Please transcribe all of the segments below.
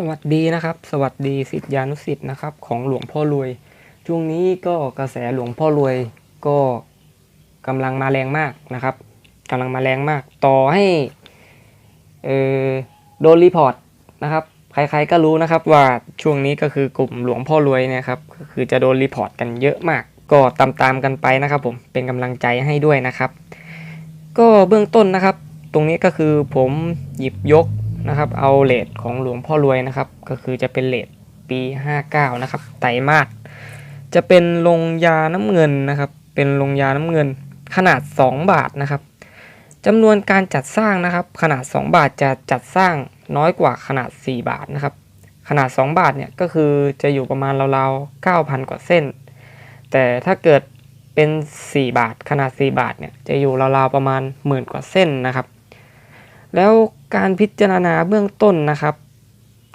สวัสดีนะครับ สวัสดีสิทธิานุสิทธิ์นะครับ ของหลวงพ่อรวย ช่วงนี้ก็กระแสหลวงพ่อรวยก็กำลังมาแรงมากนะครับกำลังมาแรงมาก ต่อให้เออโดนรีพอร์ตนะครับ ใครๆก็รู้นะครับว่าช่วงนี้ก็คือกลุ่มหลวงพ่อรวยนยครับก็คือจะโดนรีพอร์ตกันเยอะมาก ก็ตามๆกันไปนะครับ ผมเป็นกำลังใจให้ด้วยนะครับ ก็เบื้องต้นนะครับ ตรงนี้ก็คือผมหยิบยก นะครับ เอาเลทของหลวงพ่อรวยนะครับ ก็คือจะเป็นเลทปี 59 นะครับ ไตรมาสจะเป็นลงยาน้ำเงินนะครับ เป็นลงยาน้ำเงินขนาด 2 บาทนะครับจำนวนการจัดสร้างนะครับ ขนาด 2 บาทจะจัดสร้างน้อยกว่าขนาด 4 บาทนะครับ ขนาด 2 บาทเนี่ยก็คือจะอยู่ประมาณราวๆ9,000 กว่าเส้น แต่ถ้าเกิดเป็น 4 บาท ขนาด 4 บาทเนี่ยจะอยู่ราวๆประมาณหมื่นกว่าเส้นนะครับ แล้ว การพิจารณาเบื้องต้นนะครับ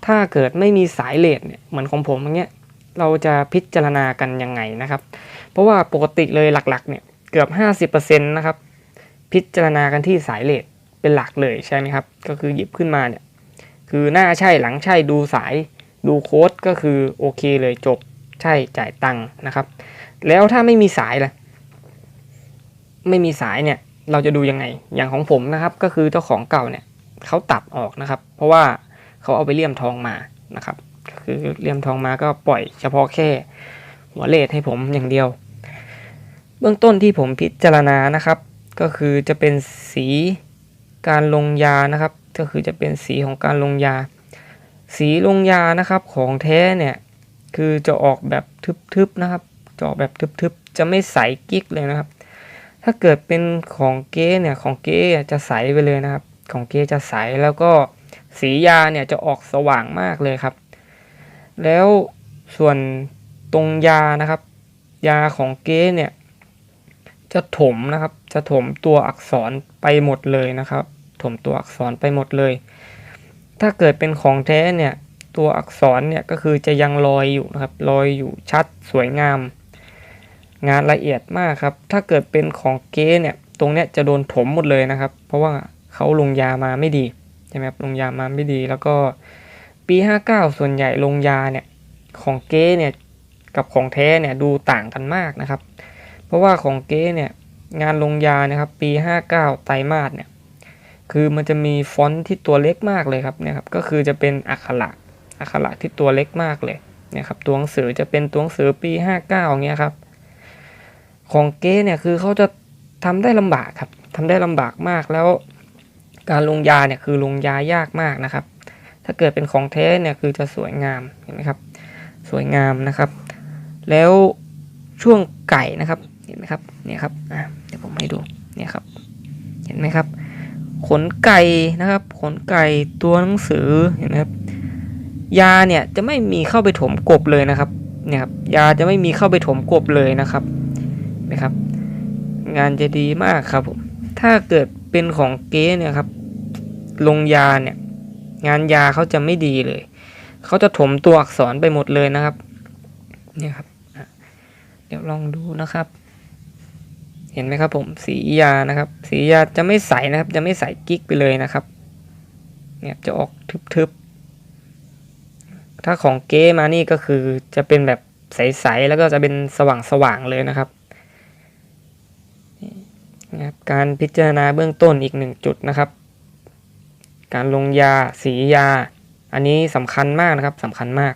ถ้าเกิดไม่มีสายเลดเนี่ยเหมือนของผมอย่างเงี้ยเราจะพิจารณากันยังไงนะครับ เพราะว่าปกติเลยหลักๆเนี่ยเกือบ 50%นะครับพิจารณากันที่สายเลดเป็นหลักเลยใช่ไหมครับ ก็คือหยิบขึ้นมาเนี่ยคือหน้าใช่หลังใช่ดูสายดูโค้ดก็คือโอเคเลยจบใช่จ่ายตังค์นะครับ แล้วถ้าไม่มีสายล่ะไม่มีสายเนี่ยเราจะดูยังไง อย่างของผมนะครับก็คือเจ้าของเก่าเนี่ย เขาตัดออกนะครับ เพราะว่าเขาเอาไปเลี่ยมทองมานะครับ คือเลี่ยมทองมาก็ปล่อยเฉพาะแค่หัวเลดให้ผมอย่างเดียว เบื้องต้นที่ผมพิจารณานะครับ ก็คือจะเป็นสีการลงยานะครับ ก็คือจะเป็นสีของการลงยา สีลงยานะครับของแท้เนี่ยคือจะออกแบบทึบๆนะครับจะออกแบบทึบๆจะไม่ใสกิ๊กเลยนะครับ ถ้าเกิดเป็นของเก๊เนี่ยของเก๊จะใสไปเลยนะครับ ของเกจะใสแล้วก็สียาเนี่ยจะออกสว่างมากเลยครับ แล้วส่วนตรงยานะครับ ยาของเกเนี่ยจะถมนะครับ จะถมตัวอักษรไปหมดเลยนะครับ ถมตัวอักษรไปหมดเลย ถ้าเกิดเป็นของแท้เนี่ยตัวอักษรเนี่ยก็คือจะยังลอยอยู่นะครับลอยอยู่ชัดสวยงาม งานละเอียดมากครับ ถ้าเกิดเป็นของเก๊เนี่ยตรงเนี้ยจะโดนถมหมดเลยนะครับ เพราะว่า เขาลงยามาไม่ดีใช่ไหมครับลงยามาไม่ดีแล้วก็ปี 59 ส่วนใหญ่ลงยาเนี่ยของเก๊เนี่ยกับของแท้เนี่ยดูต่างกันมากนะครับ เพราะว่าของเก๊เนี่ยงานลงยานะครับปี 59 ไตรมาสเนี่ยคือมันจะมีฟอนต์ที่ตัวเล็กมากเลยครับเนี่ยครับก็คือจะเป็นอักขระอักขระที่ตัวเล็กมากเลยเนี่ยครับตัวหนังสือจะเป็นตัวหนังสือปี 59เงี้ยครับของเก๊เนี่ยคือเขาจะทำได้ลำบากครับทำได้ลำบากมากแล้ว การลงยาเนี่ยคือลงยายากมากนะครับ ถ้าเกิดเป็นของแท้เนี่ยคือจะสวยงามเห็นไหมครับ สวยงามนะครับ แล้วช่วงไก่นะครับเห็นไหมครับเนี่ยครับอะเดี๋ยวผมให้ดูเนี่ยครับ เห็นไหมครับ ขนไก่นะครับ ขนไก่ตัวหนังสือเห็นไหมครับยาเนี่ยจะไม่มีเข้าไปถมกบเลยนะครับเนี่ยครับยาจะไม่มีเข้าไปถมกบเลยนะครับนะครับ งานจะดีมากครับผมถ้าเกิดเป็นของเก๊เนี่ยครับ ลงยาเนี่ย งานยาเขาจะไม่ดีเลย เขาจะถมตัวอักษรไปหมดเลยนะครับ เนี่ยครับ เดี๋ยวลองดูนะครับ เห็นไหมครับผมสียานะครับ สียาจะไม่ใสนะครับ จะไม่ใสกิ๊กไปเลยนะครับ เนี่ยจะออกทึบๆ ถ้าของเก๊มานี่ก็คือจะเป็นแบบใสๆแล้วก็จะเป็นสว่างๆเลยนะครับนะครับการพิจารณาเบื้องต้นอีกหนึ่งจุดนะครับ การลงยา สียา อันนี้สำคัญมากนะครับสำคัญมาก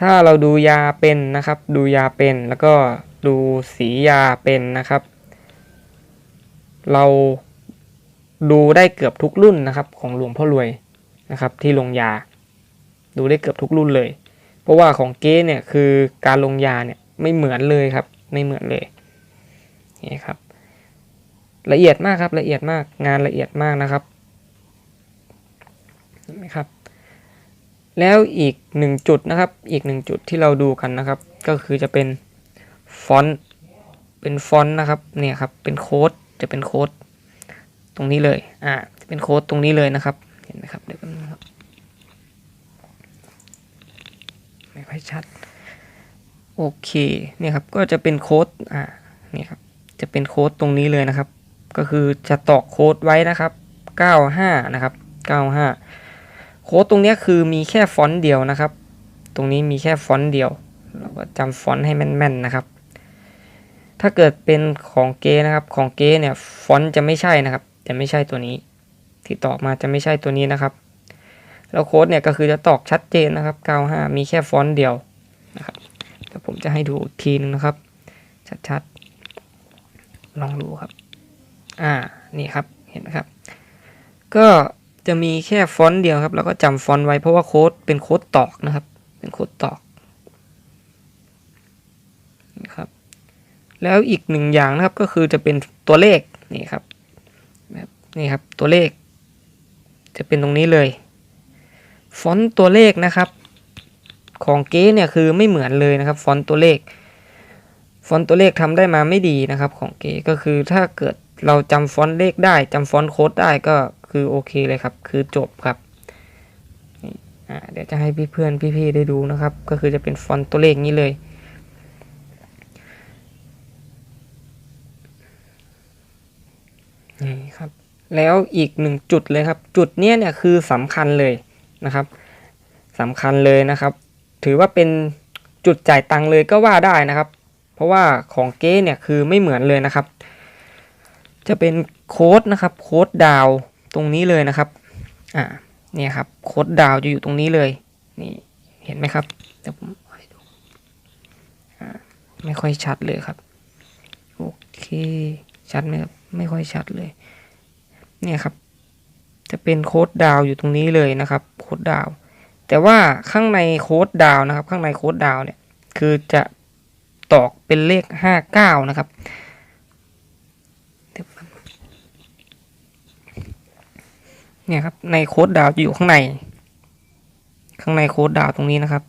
ถ้าเราดูยาเป็นนะครับ ดูยาเป็นแล้วก็ดูสียาเป็นนะครับ เราดูได้เกือบทุกรุ่นนะครับ ของหลวงพ่อรวยนะครับ ที่ลงยา ดูได้เกือบทุกรุ่นเลย เพราะว่าของเก๊เนี่ยคือการลงยาเนี่ยไม่เหมือนเลยครับ ไม่เหมือนเลยนี่ครับ ละเอียดมากครับละเอียดมากงานละเอียดมากนะครับ นไหมครับ แล้วอีกหนึ่งจุดนะครับ อีกหนึ่งจุดที่เราดูกันนะครับ ก็คือจะเป็นฟอนต์เป็นฟอนต์นะครับเนี่ยครับเป็นโค้ดจะเป็นโค้ดตรงนี้เลยอ่าจะเป็นโค้ดตรงนี้เลยนะครับเห็นไหมครับเดี๋ยวแป๊บนึงครับไม่ค่อยชัดโอเคเนี่ยครับก็จะเป็นโค้ดอ่านี่ครับจะเป็นโค้ดตรงนี้เลยนะครับ ก็คือจะตอกโค้ดไว้นะครับ 95 นะครับ 95 โค้ดตรงนี้คือมีแค่ฟอนต์เดียวนะครับ ตรงนี้มีแค่ฟอนต์เดียว เราก็จำฟอนต์ให้แม่นๆนะครับ ถ้าเกิดเป็นของเกนะครับ ของเกเนี่ยฟอนต์จะไม่ใช่นะครับ จะไม่ใช่ตัวนี้ ที่ตอบมาจะไม่ใช่ตัวนี้นะครับ แล้วโค้ดเนี่ยก็คือจะตอกชัดเจนนะครับ 95 มีแค่ฟอนต์เดียวนะครับเดี๋ยวผมจะให้ดูอีกทีนึงนะครับ ชัดๆ ลองดูครับ อ่า นี่ครับ เห็นไหมครับ ก็ จะมีแค่ฟอนต์เดียวครับ แล้วก็จำฟอนต์ไว้เพราะว่าโค้ดเป็นโค้ดตอกนะครับ เป็นโค้ดตอกนะครับแล้วอีกหนึ่งอย่างนะครับก็คือจะเป็นตัวเลขนี่ครับแบบนี่ครับตัวเลข จะเป็นตรงนี้เลยฟอนต์ตัวเลขนะครับของเก๊เนี่ยคือไม่เหมือนเลยนะครับฟอนต์ตัวเลขฟอนต์ตัวเลขทำได้มาไม่ดีนะครับของเก๋ก็คือถ้าเกิดเราจำฟอนต์เลขได้จำฟอนต์โค้ดได้ก็ คือโอเคเลยครับ คือจบครับเดี๋ยวจะให้พี่เพื่อนพี่ๆได้ดูนะครับ ก็คือจะเป็นฟอนต์ตัวเลขนี้เลย นี่ครับ แล้วอีกหนึ่งจุดเลยครับ จุดเนี้ยเนี่ยคือสำคัญเลยนะครับสำคัญเลยนะครับ ถือว่าเป็นจุดจ่ายตังค์เลยก็ว่าได้นะครับ เพราะว่าของเก้เนี่ยคือไม่เหมือนเลยนะครับ จะเป็นโค้ดนะครับ โค้ดดาว ตรงนี้เลยนะครับ อ่าเนี่ยครับโค้ดดาวจะอยู่ตรงนี้เลย นี่เห็นไหมครับเดี๋ยวผมดูอ่าไม่ค่อยชัดเลยครับ โอเค ชัดไหมครับ ไม่ค่อยชัดเลย เนี่ยครับ จะเป็นโค้ดดาวอยู่ตรงนี้เลยนะครับ โค้ดดาว แต่ว่าข้างในโค้ดดาวนะครับ ข้างในโค้ดดาวเนี่ย คือจะตอกเป็นเลขห้าเก้านะครับเดี๋ยวแป๊บ เนี่ยครับในโค้ดดาวจะอยู่ข้างใน ข้างในโค้ดดาวตรงนี้นะครับ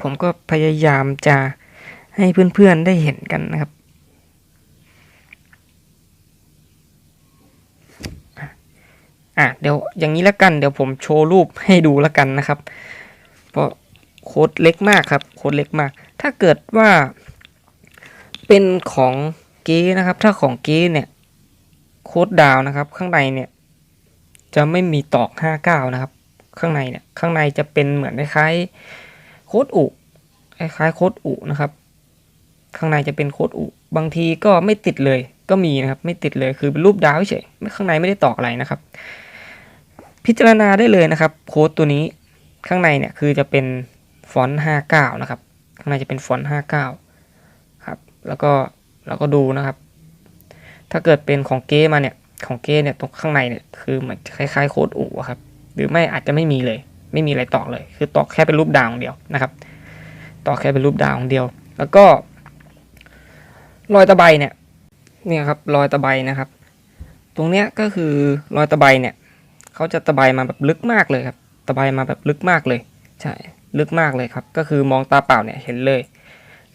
ผมก็พยายามจะให้เพื่อนๆได้เห็นกันนะครับ อะเดี๋ยวอย่างนี้แล้วกัน เดี๋ยวผมโชว์รูปให้ดูแล้วกันนะครับ เพราะโค้ดเล็กมากครับ โค้ดเล็กมาก ถ้าเกิดว่า เป็นของเก๊นะครับ ถ้าของเก๊เนี่ยโค้ดดาวนะครับ ข้างในเนี่ย จะไม่มีตอก59นะครับ ข้างในเนี่ยข้างในจะเป็นเหมือนคล้ายๆโค้ดอุคล้ายๆโค้ดอุนะครับ ข้างในจะเป็นโค้ดอุบางทีก็ไม่ติดเลยก็มีนะครับไม่ติดเลยคือเป็นรูปดาวเฉยข้างในไม่ได้ตอกอะไรนะครับ พิจารณาได้เลยนะครับ โค้ดตัวนี้ข้างในเนี่ยคือจะเป็นฟอนต์59นะครับ ข้างในจะเป็นฟอนต์59 แล้วก็เราก็ดูนะครับ ถ้าเกิดเป็นของเก้มาเนี่ย ของเก้เนี่ยตรงข้างในเนี่ยคือเหมือนคล้ายๆโค้ดอู่ครับ หรือไม่อาจจะไม่มีเลย ไม่มีอะไรตอกเลย คือตอกแค่เป็นรูปดาวอย่างเดียวนะครับตอกแค่เป็นรูปดาวอย่างเดียว แล้วก็รอยตะไบเนี่ยเนี่ยครับรอยตะไบนะครับ ตรงเนี้ยก็คือรอยตะไบเนี่ยเขาจะตะไบมาแบบลึกมากเลยครับ ตะไบมาแบบลึกมากเลย ใช่ ลึกมากเลยครับ ก็คือมองตาเปล่าเนี่ยเห็นเลย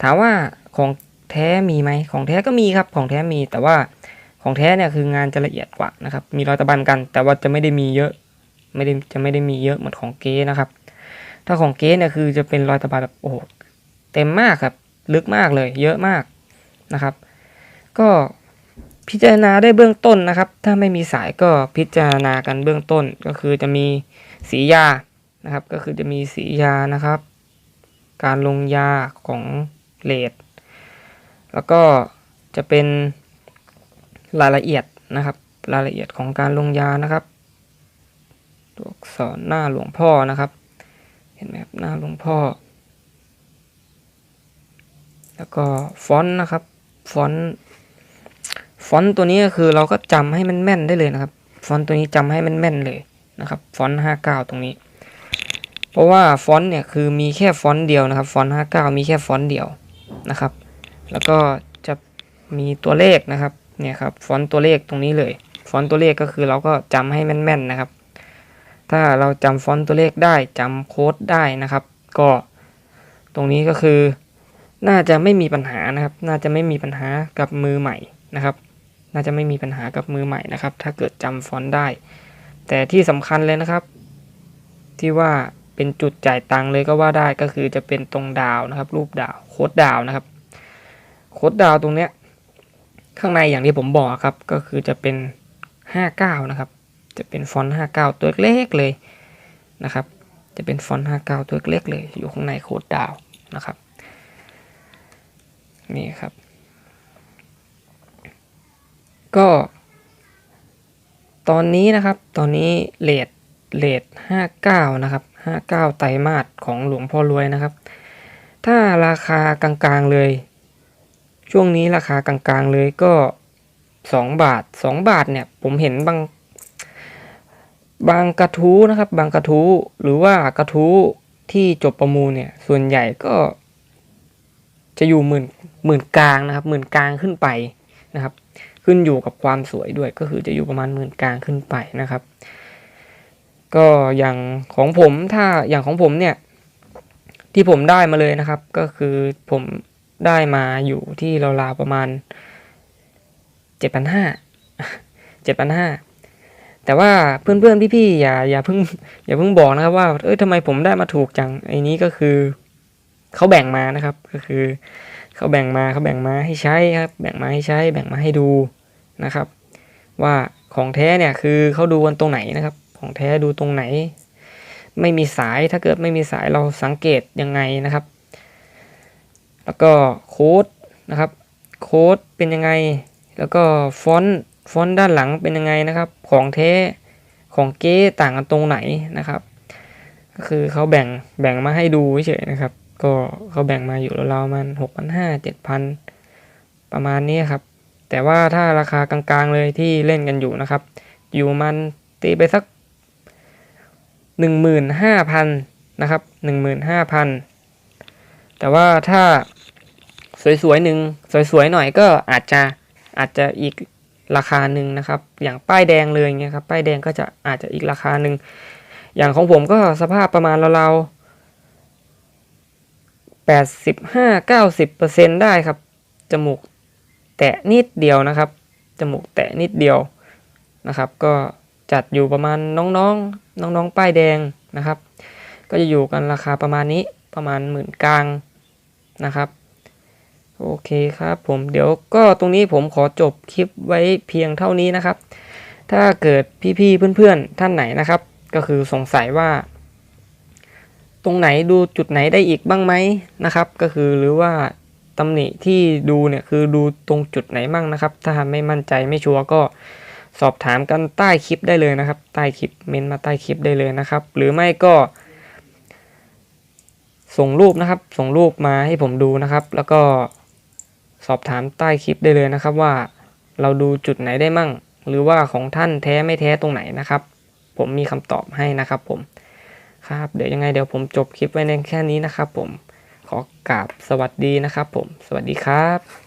ถามว่าของ แท้มีไหมของแท้ก็มีครับ ของแท้มีแต่ว่าของแท้เนี่ยคืองานจะละเอียดกว่านะครับ มีรอยตะบเหมือนกัน แต่ว่าจะไม่ได้มีเยอะ ไม่ได้จะไม่ได้มีเยอะเหมือนของเก๊นะครับ ถ้าของเก๊เนี่ยคือจะเป็นรอยตะไบแบบโอ้โหเต็มมากครับ ลึกมากเลย เยอะมากนะครับ ก็พิจารณาได้เบื้องต้นนะครับ ถ้าไม่มีสายก็พิจารณากันเบื้องต้นก็คือจะมีสียานะครับ ก็คือจะมีสียานะครับ การลงยาของเลด แล้วก็จะเป็นรายละเอียดนะครับ รายละเอียดของการลงยานะครับ ตัวอักษรหน้าหลวงพ่อนะครับ เห็นไหมครับหน้าหลวงพ่อ แล้วก็ฟอนต์นะครับ ฟอนต์ฟอนต์ตัวนี้ก็คือเราก็จำให้มันแม่นได้เลยนะครับ ฟอนต์ตัวนี้จำให้มันแม่นเลยนะครับ ฟอนต์ห้าเก้าตรงนี้ เพราะว่าฟอนต์เนี่ยคือมีแค่ฟอนต์เดียวนะครับ ฟอนต์ห้าเก้ามีแค่ฟอนต์เดียวนะครับ แล้วก็จะมีตัวเลขนะครับเนี่ยครับฟอนต์ตัวเลขตรงนี้เลย ฟอนต์ตัวเลขก็คือเราก็จำให้แม่นๆนะครับ ถ้าเราจำฟอนต์ตัวเลขได้จำโค้ดได้นะครับ ก็ตรงนี้ก็คือ น่าจะไม่มีปัญหานะครับ น่าจะไม่มีปัญหากับมือใหม่นะครับ น่าจะไม่มีปัญหากับมือใหม่นะครับ ถ้าเกิดจำฟอนต์ได้ แต่ที่สำคัญเลยนะครับ ที่ว่าเป็นจุดจ่ายตังค์เลยก็ว่าได้ก็คือจะเป็นตรงดาวนะครับ รูปดาวโค้ดดาวนะครับ โค้ดดาวตรงเนี้ยข้างในอย่างที่ผมบอกครับก็คือจะเป็นห้าเก้านะครับ จะเป็นฟอนต์ห้าเก้าตัวเล็กเลยนะครับ จะเป็นฟอนต์ห้าเก้าตัวเล็กเลย อยู่ข้างในโค้ดดาวนะครับนี่ครับ ก็ ตอนนี้นะครับตอนนี้เลทเลทห้าเก้านะครับห้าเก้าไตรมาสของหลวงพ่อรวยนะครับ ถ้าราคากลางๆเลย ช่วงนี้ราคากลางๆเลยก็สองบาทสองบาทเนี่ยผมเห็นบาง บางกระทู้นะครับ บางกระทู้หรือว่ากระทู้ที่จบประมูลเนี่ย ส่วนใหญ่ก็ จะอยู่หมื่นหมื่นกลางนะครับหมื่นกลางขึ้นไปนะครับ ขึ้นอยู่กับความสวยด้วยก็คือจะอยู่ประมาณหมื่นกลางขึ้นไปนะครับ ก็อย่างของผมถ้าอย่างของผมเนี่ย ที่ผมได้มาเลยนะครับ ก็คือผม ได้มาอยู่ที่ราวๆประมาณเจ็ดพันห้าเจ็ดพันห้าแต่ว่าเพื่อนๆ พี่ๆ อย่าอย่าเพิ่งอย่าเพิ่งบอกนะครับว่า เอ้ยทำไมผมได้มาถูกจังไอ้นี้ก็คือเขาแบ่งมานะครับ ก็คือเขาแบ่งมาเขาแบ่งมาให้ใช้ครับ แบ่งมาให้ใช้ แบ่งมาให้ดูนะครับ ว่าของแท้เนี่ยคือเขาดูกันตรงไหนนะครับ ของแท้ดูตรงไหน ไม่มีสายถ้าเกิดไม่มีสายเราสังเกตยังไงนะครับ แล้วก็โค้ดนะครับ โค้ดเป็นยังไง แล้วก็ฟอนต์ฟอนต์ด้านหลังเป็นยังไงนะครับ ของแท้ของเก๊ต่างกันตรงไหนนะครับ ก็คือเขาแบ่งแบ่งมาให้ดูเฉยนะครับ ก็เขาแบ่งมาอยู่ราวๆมันหกพันห้าเจ็ดพันประมาณนี้ครับ แต่ว่าถ้าราคากลางๆเลยที่เล่นกันอยู่นะครับ อยู่มันตีไปสักหนึ่งหมื่นห้าพันนะครับหนึ่งหมื่นห้าพันแต่ว่าถ้า สวยๆหนึ่งสวยๆหน่อยก็อาจจะอาจจะอีกราคาหนึ่งนะครับ อย่างป้ายแดงเลยเงี้ยครับป้ายแดงก็จะอาจจะอีกราคาหนึ่งอย่างของผมก็สภาพประมาณเราๆแปดสิบห้าเก้าสิบเปอร์เซ็นได้ครับ จมูกแตะนิดเดียวนะครับ จมูกแตะนิดเดียวนะครับ ก็จัดอยู่ประมาณน้องๆน้องๆป้ายแดงนะครับ ก็จะอยู่กันราคาประมาณนี้ประมาณหมื่นกลางนะครับ โอเคครับผมเดี๋ยวก็ตรงนี้ผมขอจบคลิปไว้เพียงเท่านี้นะครับ ถ้าเกิดพี่ๆเพื่อนๆท่านไหนนะครับ ก็คือสงสัยว่า ตรงไหนดูจุดไหนได้อีกบ้างไหมนะครับ ก็คือหรือว่าตำหนิที่ดูเนี่ยคือดูตรงจุดไหนบ้างนะครับ ถ้าไม่มั่นใจไม่ชัวร์ก็สอบถามกันใต้คลิปได้เลยนะครับ ใต้คลิปเมนมาใต้คลิปได้เลยนะครับ หรือไม่ก็ ส่งรูปนะครับ ส่งรูปมาให้ผมดูนะครับ แล้วก็ สอบถามใต้คลิปได้เลยนะครับว่าเราดูจุดไหนได้มั่ง หรือว่าของท่านแท้ไม่แท้ตรงไหนนะครับ ผมมีคำตอบให้นะครับผมครับเดี๋ยวยังไงเดี๋ยวผมจบคลิปไว้ในแค่นี้นะครับผมขอกราบสวัสดีนะครับผม สวัสดีครับ